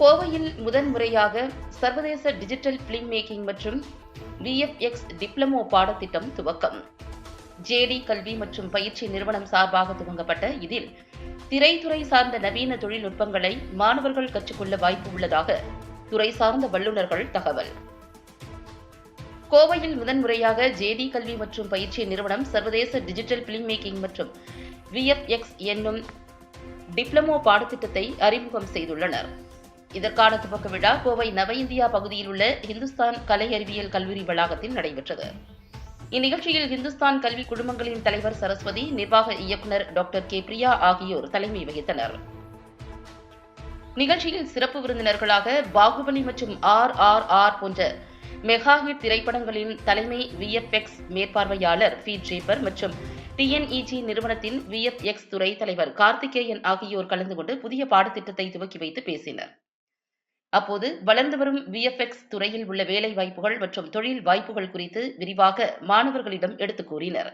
கோவையில் முதன்முறையாக சர்வதேச டிஜிட்டல் பிலிம் மேக்கிங் மற்றும் விஎஃப்எக்ஸ் டிப்ளமோ பாடத்திட்டம் துவக்கம். ஜேடி கல்வி மற்றும் பயிற்சி நிறுவனம் சார்பாக துவங்கப்பட்ட இதில் திரைத்துறை சார்ந்த நவீன தொழில்நுட்பங்களை மாணவர்கள் கற்றுக்கொள்ள வாய்ப்பு உள்ளதாக துறை சார்ந்த வல்லுநர்கள் தகவல். கோவையில் முதன்முறையாக ஜேடி கல்வி மற்றும் பயிற்சி நிறுவனம் சர்வதேச டிஜிட்டல் பிலிம் மேக்கிங் மற்றும் விஎஃப்எக்ஸ் என்னும் டிப்ளமோ பாடத்திட்டத்தை அறிமுகம் செய்துள்ளனர். இதற்கான துவக்க விழா கோவை நவ இந்தியா பகுதியில் உள்ள இந்துஸ்தான் கலை அறிவியல் கல்லூரி வளாகத்தில் நடைபெற்றது. இந்நிகழ்ச்சியில் இந்துஸ்தான் கல்வி குழுமங்களின் தலைவர் சரஸ்வதி நிர்வாக இயக்குநர் டாக்டர் கே பிரியா ஆகியோர் தலைமை வகித்தனர். நிகழ்ச்சியில் சிறப்பு விருந்தினர்களாக பாகுபலி மற்றும் ஆர் ஆர் ஆர் போன்ற மெகா ஹிட் திரைப்படங்களின் தலைமை விஎஃப்எக்ஸ் மேற்பார்வையாளர் பி ஜேபர் மற்றும் டிஎன்இஜி நிறுவனத்தின் விஎஃப்எக்ஸ் துறை தலைவர் கார்த்திகேயன் ஆகியோர் கலந்து கொண்டு புதிய பாடத்திட்டத்தை துவக்கி வைத்து பேசினர். அப்போது வளர்ந்து வரும் விஎஃப்எக்ஸ் துறையில் உள்ள வேலை வாய்ப்புகள் மற்றும் தொழில் வாய்ப்புகள் குறித்து விரிவாக மாணவர்களிடம் எடுத்துக் கூறினர்.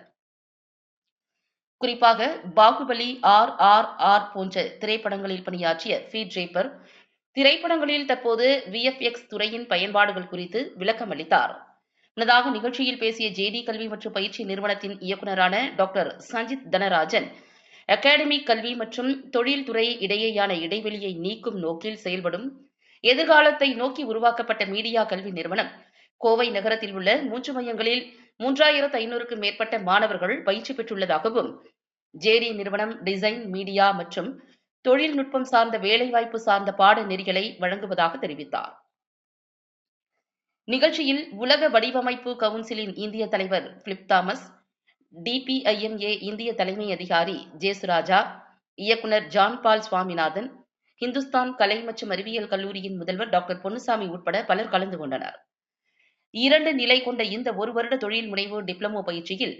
குறிப்பாக பாகுபலி ஆர் ஆர் ஆர் போன்ற திரைப்படங்களில் பணியாற்றிய ஃபி ஜேப்பர் திரைப்படங்களில் தற்போது விஎஃப்எக்ஸ் துறையின் பயன்பாடுகள் குறித்து விளக்கம் அளித்தார். முன்னதாக நிகழ்ச்சியில் பேசிய ஜேடி கல்வி மற்றும் பயிற்சி நிறுவனத்தின் இயக்குநரான டாக்டர் சஞ்சித் தனராஜன் அகாடமிக் கல்வி மற்றும் தொழில்துறை இடையேயான இடைவெளியை நீக்கும் நோக்கில் செயல்படும் எதிர்காலத்தை நோக்கி உருவாக்கப்பட்ட மீடியா கல்வி நிறுவனம். கோவை நகரத்தில் உள்ள மூன்று மையங்களில் மூன்றாயிரத்து ஐநூறுக்கும் மேற்பட்ட மாணவர்கள் பயிற்சி பெற்றுள்ளதாகவும் ஜேடி நிறுவனம் டிசைன் மீடியா மற்றும் தொழில்நுட்பம் சார்ந்த வேலைவாய்ப்பு சார்ந்த பாடநெறிகளை வழங்குவதாக தெரிவித்தார். நிகழ்ச்சியில் உலக வடிவமைப்பு கவுன்சிலின் இந்திய தலைவர் பிலிப் தாமஸ் டிபிஐஎம்ஏ இந்திய தலைமை அதிகாரி ஜேசுராஜா இயக்குநர் ஜான் பால் சுவாமிநாதன் இந்துஸ்தான் கலை மற்றும் அறிவியல் கல்லூரியின் முதல்வர் டாக்டர் பொன்னுசாமி உட்பட பலர் கலந்து கொண்டனர். இரண்டு நிலை கொண்ட இந்த ஒரு வருட தொழில் முனைவு டிப்ளமோ பயிற்சியில்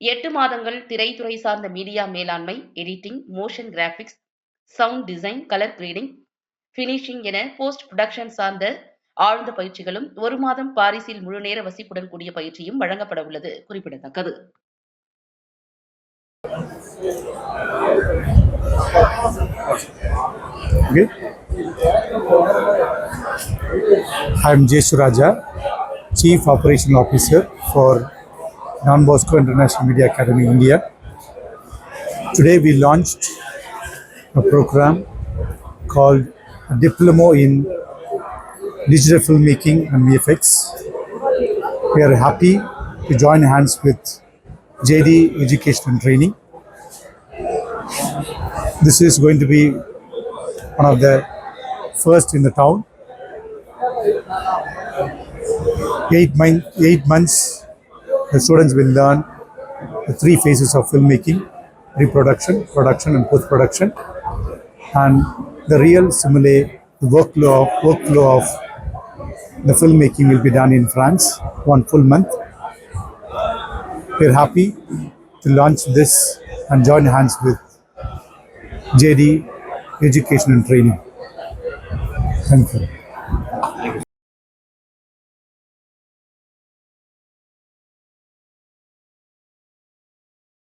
எட்டு மாதங்கள் திரைத்துறை சார்ந்த மீடியா மேலாண்மை editing motion graphics sound design colour grading finishing என போஸ்ட் ப்ரொடக்ஷன் சார்ந்த ஆழ்ந்த பயிற்சிகளும் ஒரு மாதம் பாரிஸில் முழுநேர வசிப்புடன் கூடிய பயிற்சியும் வழங்கப்பட உள்ளது. குறிப்பிடத்தக்கது. Okay. I'm Jay Suraja, Chief Operational Officer for Don Bosco International Media Academy, India. Today we launched a program called Diploma in Digital Filmmaking and VFX. We are happy to join hands with JD Education and Training. This is going to be one of the first in the town. Eight, month, eight months, the students will learn the three phases of filmmaking pre-production, production, and post-production. And the real simulate the workflow of, workflow of the filmmaking will be done in France, one full month. We're happy to launch this and join hands with JD Education and Training. Thank you.